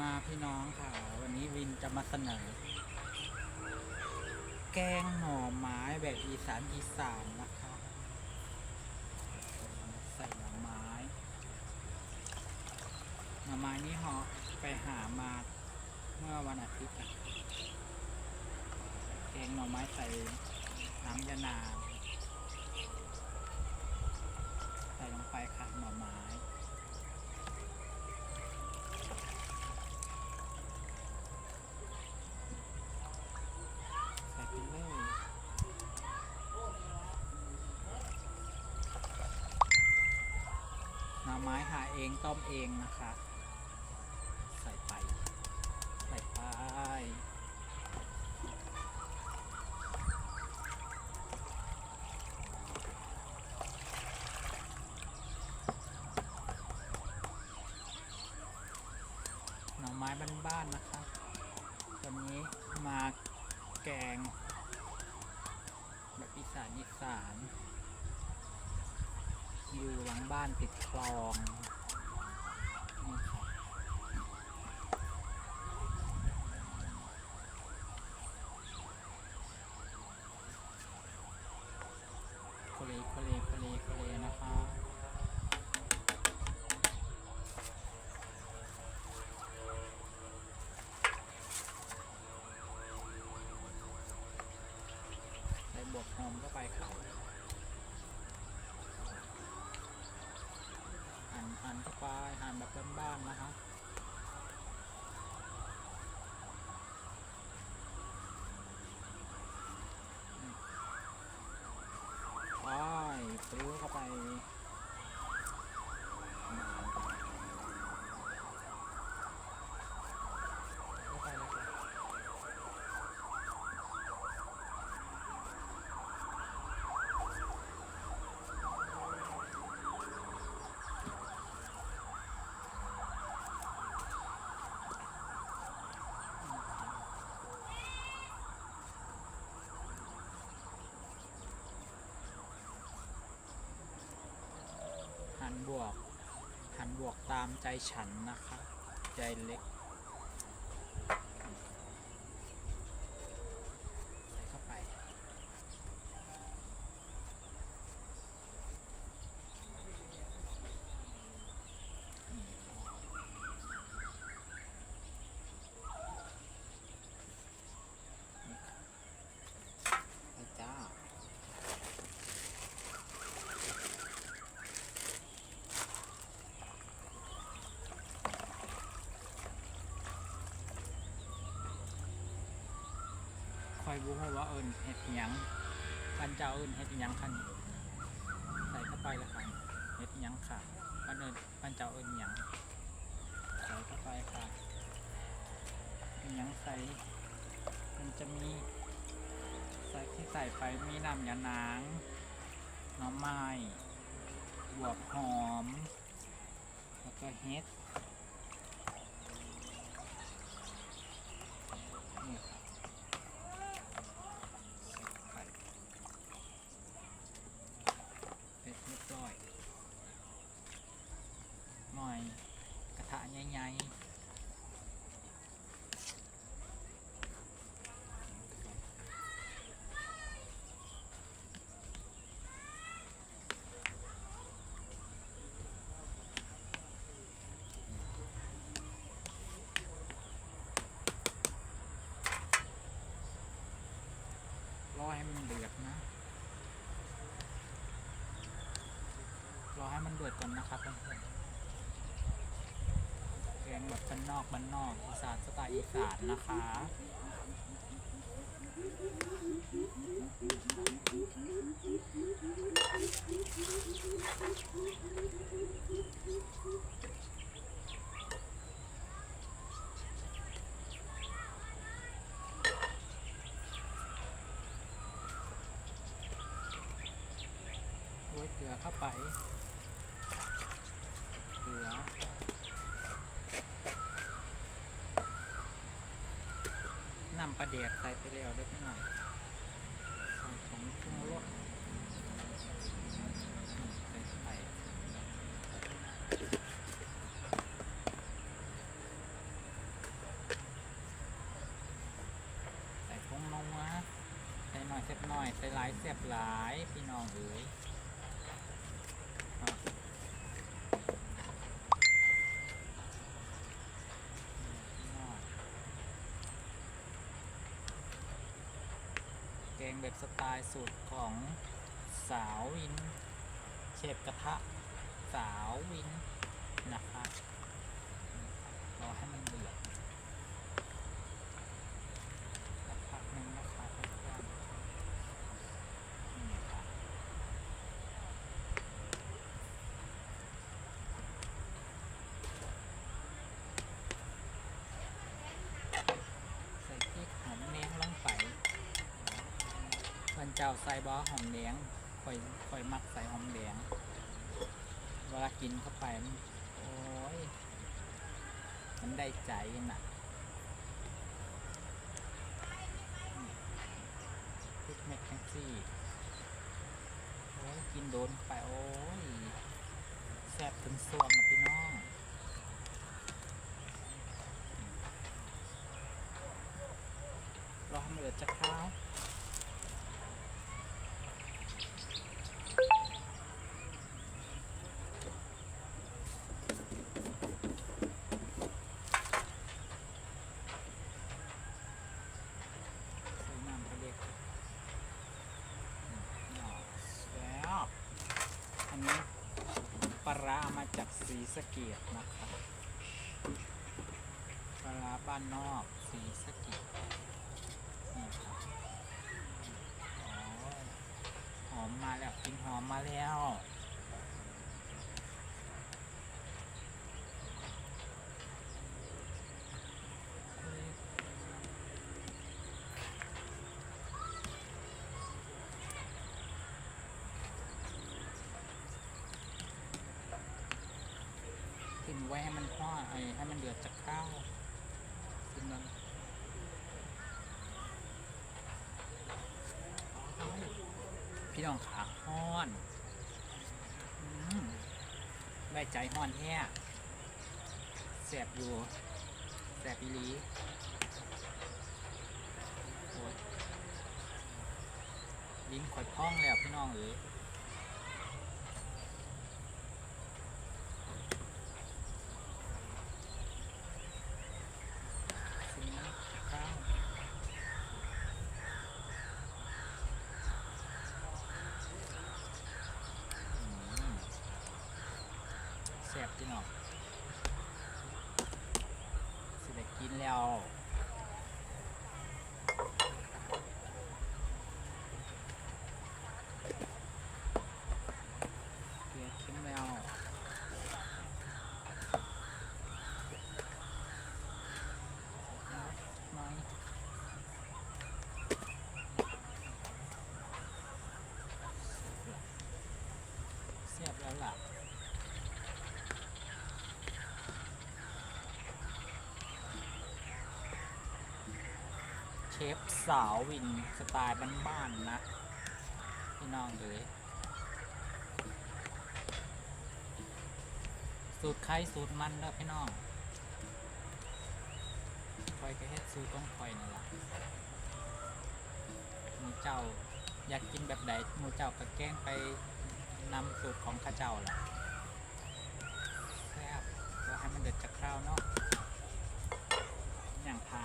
มาพี่น้องค่ะ วันนี้วินจะมาเสนอ แกงหน่อไม้แบบอีสานอีสานนะคะใส่หน่อไม้ หน่อไม้นี่เหาะไปหามาเมื่อวันอาทิตย์อะแกงหน่อไม้ใส่น้ำยะนางใส่ลงไปค่ะหน่อไม้ ใส่ไปเลยหน่อ ไม้หาเองต้มเองนะคะ ใส่ไป ใส่ไป หน่อไม้บ้านๆนะคะวันนี้มาแกงแบบอีสานอีสาน อยู่หลังบ้านติดคลองนี่ค่ะโคเลโคเลโคเลโคเลนะคะใส่บวกหอมเข้าไปครับหั่นหั่นเข้าานแบบบ้านๆนะฮะไปซื้อเข้าไป เข้าไปเลยครับ หันบวก หันบ วกตามใจฉันนะคะ ใจเล็ก ใส่เข้าไป ไปจ้า ค อยรู้ว่าเอิญเห็ดหยังกันเจ้าเอิญเห็ดหยังคันใส่เข้าไปล้วค่ะเห็ดหยังค่ะกันเอิญกันเจ้าเอิญหยังใส่เข้าไปค่ะเห็ดหยังใส่มันจะมีใส่ที่ใส่ไปมีน้ำยานางน้ำไม้บวบหอมแล้วก็เห็ดนี่ค่ะ ไปเสร็จเรียบร้อย หน่อย กระทะใหญ่ๆรอให้มันเดือดนะ รอให้ มันเดือดก่อนนะครับเพื่อนๆแกงแบบบ้านนอกบ้านนอกอีสานสไตล์อีสานนะคะโรยเกลือเข้าไป นำประเดียกใส่ไปเล้วเล็กน้อยใส่ของปรุรสใส่ข่ใส่ผงนมนะใส่หน่อยเสียบหน่อย ใส่หลายเสียบหลาย พี่น้องเอ๋ย งแบบสไตล์สูตรของสาววิน เชฟกระทะสาววินนะคะรอให้มันเดือดสักพักหนึงนะคะเพื่อนๆนี่ค่ะใส่พริกหอมแดงลงไปมัน เจ้าใส่บอหอมแดงค่อยค่อยมักใส่หอมแดงเวลากินเข้าไปมันโอ้ย มันได้ใจน่ะพริกเม็ดทั้งสี่โอ้ยกินโดนไปโอ้ยแซ่บถึงส่วงนะพี่น้องรอให้มันเดือดจะข้าว ใส่น้ำไปเด็กหน่อแล้วอันนี้ ปลาร้ามาจากสีสะเกียดนะครับปลาร้าบ้านนอกสีสะเกียดนี่ครับหอมมาแล้วกลินหอมมาแล้วเฮ้ย ทิ้งไว้ให้มันทอดไอ้ให้มันเดือดจากข้าวทิ้งมันพี่น้องขาห้อนอืมได้ใจห้อนแท้แสบอยู่แสบอีลีลิ้นข่อยพองแล้วพี่น้องเอ๋ย สีข้าวอืมแซ่ บพี่น้องสิได้กินแล้วเกลือเค็มแล้ว ไหมเสียบแล้วล่ะ เชฟสาววินสไตล์บ้านๆนะ พี่น้องเลยสูตรใครสูตรมันเด้อพี่น้องคอยก็เฮ็ดซื้อต้องคอยนั่นล่ะมูเจ้าอยากกินแบบใดหมูเจ้าก็แกล้งไปนำสูตรของข้าเจ้าล่ะแซ่บก็ให้มันเดือดจากคราวเนาะอย่างผ่า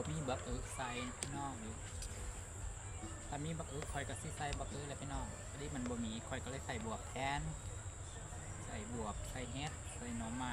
บ่มีบักเอิกใส่พี่น้องอยู่ถ้ามีบักเอิกคอยก็สิใส่บักเอิกแหละพี่น้องพอดีมันบ่มีคอยก็เลยใส่บวบแทน ใส่บวบใส่เฮ็ดใส่หนม